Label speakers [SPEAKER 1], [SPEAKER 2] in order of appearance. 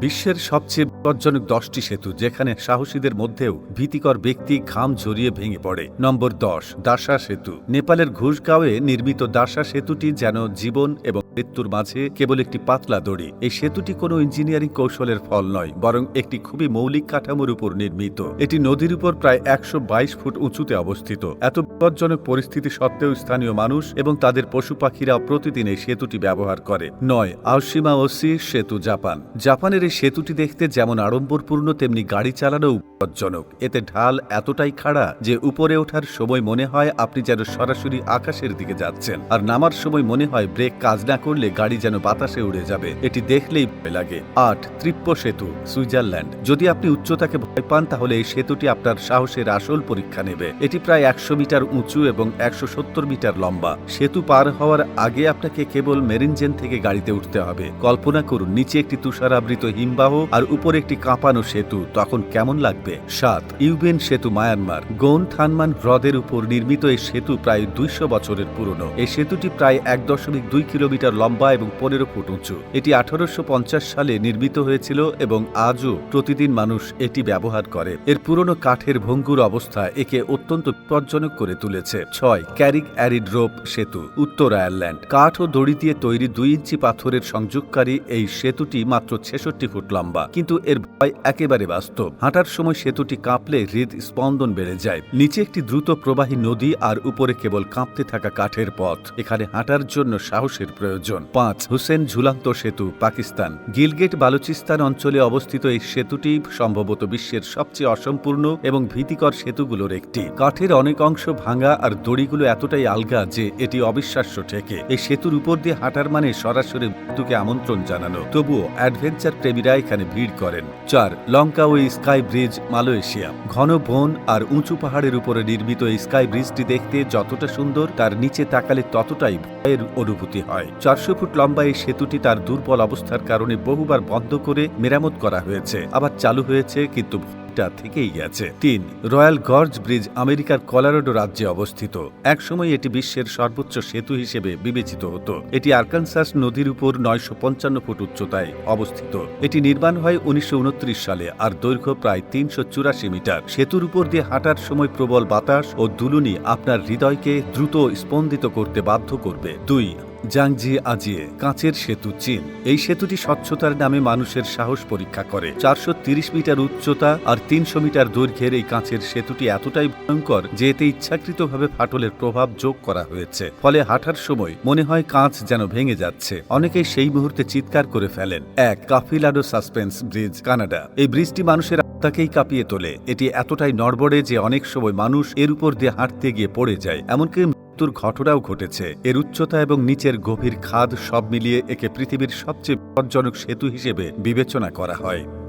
[SPEAKER 1] বিশ্বের সবচেয়ে বিপজ্জনক দশটি সেতু, যেখানে সাহসীদের মধ্যেও ভীতিকর ব্যক্তি ঘাম ঝরিয়ে ভেঙে পড়ে। নম্বর দশ, দাসা সেতু। নেপালের ঘুষগাঁওয়ে নির্মিত দাসা সেতুটি যেন জীবন এবং মৃত্যুর মাঝে কেবল একটি পাতলা দড়ি। এই সেতুটি কোনো ইঞ্জিনিয়ারিং কৌশলের ফল নয়, বরং একটি খুবই মৌলিক কাঠামোর উপর নির্মিত। এটি নদীর উপর প্রায় একশো বাইশ ফুট উঁচুতে অবস্থিত। এত বিপজ্জনক পরিস্থিতি সত্ত্বেও স্থানীয় মানুষ এবং তাদের পশু পাখিরা প্রতিদিন এই সেতুটি ব্যবহার করে। নয় আওসিমা ওসি সেতু জাপান। জাপানের এই সেতুটি দেখতে যেমন আড়ম্বরপূর্ণ, তেমনি গাড়ি চালানোও বিপজ্জনক। এতে ঢাল এতটাই খাড়া যে উপরে ওঠার সময় মনে হয় আপনি যেন সরাসরি আকাশের দিকে যাচ্ছেন। আর নামার সময় মনে হয় ব্রেক কাজ না করলে গাড়ি যেন বাতাসে উড়ে যাবে, এটি দেখলেই লাগে। আট ত্রিপ্প সেতু, সুইজারল্যান্ড। যদি আপনি উচ্চতাকে ভয় পান, তাহলে এই সেতুটি আপনার সাহসের আসল পরীক্ষা নেবে। এটি প্রায় একশো মিটার উঁচু এবং একশো সত্তর মিটার লম্বা। সেতু পার হওয়ার আগে আপনাকে কেবল মেরিনজেন থেকে গাড়িতে উঠতে হবে। কল্পনা করুন, নিচে একটি তুষারাবৃত হিমবাহ আর উপরে একটি কাঁপানো সেতু। তখন কেমন লাগবে? সাত, ইউবেন সেতু, মায়ানমার। গোন থানমান হ্রদের উপর নির্মিত এই সেতু প্রায় দুইশো বছরের পুরনো। এই সেতুটি প্রায় এক দশমিক দুই কিলোমিটার লম্বা এবং পনেরো ফুট উঁচু। এটি আঠারোশো পঞ্চাশ সালে নির্মিত হয়েছিল এবং আজও প্রতিদিন মানুষ এটি ব্যবহার করে। এর পুরনো কাঠের ভঙ্গুর অবস্থা একে অত্যন্ত বিপজ্জনক করে তুলেছে। ছয়, ক্যারিক অ্যারিড রোপ সেতু, উত্তর আয়ারল্যান্ড। কাঠ ও দড়ি দিয়ে তৈরি দুই ইঞ্চি পাথরের সংযোগকারী এই সেতুটি মাত্র ছেষট্টি ফুট লম্বা, কিন্তু এর ভয় একেবারে বাস্তব। হাঁটার সময় সেতুটি কাঁপলে হৃদ স্পন্দন বেড়ে যায়। নিচে একটি দ্রুত প্রবাহী নদী আর উপরে কেবল কাঁপতে থাকা কাঠের পথ। এখানে হাঁটার জন্য সাহসের প্রয়োজন। পাঁচ, হুসেন ঝুলান্ত সেতু, পাকিস্তান। গিলগেট বালুচিস্তান অঞ্চলে অবস্থিত এই সেতুটি সম্ভবত বিশ্বের সবচেয়ে অসম্পূর্ণ এবং ভীতিকর সেতুগুলোর একটি। কাঠের অনেক অংশ ভাঙা আর দড়িগুলো এতটাই আলগা যে এটি অবিশ্বাস্য ঠেকে। এই সেতুর উপর দিয়ে হাঁটার মানে সরাসরি মৃত্যুকে আমন্ত্রণ জানানো। তবুও অ্যাডভেঞ্চার প্রেমীরা এখানে ভিড় করেন। চার লঙ্কা ওই স্কাই ব্রিজ, মালয়েশিয়া। ঘন বন আর উঁচু পাহাড়ের উপরে নির্মিত এই স্কাই ব্রিজটি দেখতে যতটা সুন্দর, তার নিচে তাকালে ততটাই ভয়ের অনুভূতি হয়। চারশো ফুট লম্বা এই সেতুটি তার দুর্বল অবস্থার কারণে বহুবার বন্ধ করে মেরামত করা হয়েছে। আবার চালু হয়েছে, কিন্তু থেকেই গেছে। তিন, রয়্যাল গর্জ ব্রিজ আমেরিকার কলারোডো রাজ্যে অবস্থিত। একসময় এটি বিশ্বের সর্বোচ্চ সেতু হিসেবে বিবেচিত হতো। এটি আরকানসাস নদীর উপর নয়শো পঞ্চান্ন ফুট উচ্চতায় অবস্থিত। এটি নির্মাণ হয় উনিশশো উনত্রিশ সালে আর দৈর্ঘ্য প্রায় তিনশো চুরাশি মিটার। সেতুর উপর দিয়ে হাঁটার সময় প্রবল বাতাস ও দুলুনি আপনার হৃদয়কে দ্রুত স্পন্দিত করতে বাধ্য করবে। দুই জাংজি আজিয়ে, কাঁচের সেতু চীন। এই সেতুটি স্বচ্ছতার নামে মানুষের সাহস পরীক্ষা করে। চারশো মিটার উচ্চতা আর তিনশো মিটার দৈর্ঘ্যের এই কাঁচের সেতুটি এতটাই ভয়ঙ্কর যে এতে ইচ্ছাকৃতভাবে ফাটলের প্রভাব যোগ করা হয়েছে। ফলে হাঁটার সময় মনে হয় কাঁচ যেন ভেঙে যাচ্ছে। অনেকেই সেই মুহূর্তে চিৎকার করে ফেলেন। এক কাফিলাডো সাসপেন্স ব্রিজ, কানাডা। এই ব্রিজটি মানুষের আত্মাকেই কাঁপিয়ে তোলে। এটি এতটাই নড়বড়ে যে অনেক সময় মানুষ এর উপর দিয়ে হাঁটতে গিয়ে পড়ে যায়। এমনকি মৃত্যুর ঘটনাও ঘটেছে। এর উচ্চতা এবং নিচের গভীর খাদ সব মিলিয়ে একে পৃথিবীর সবচেয়ে বিপজ্জনক সেতু হিসেবে বিবেচনা করা হয়।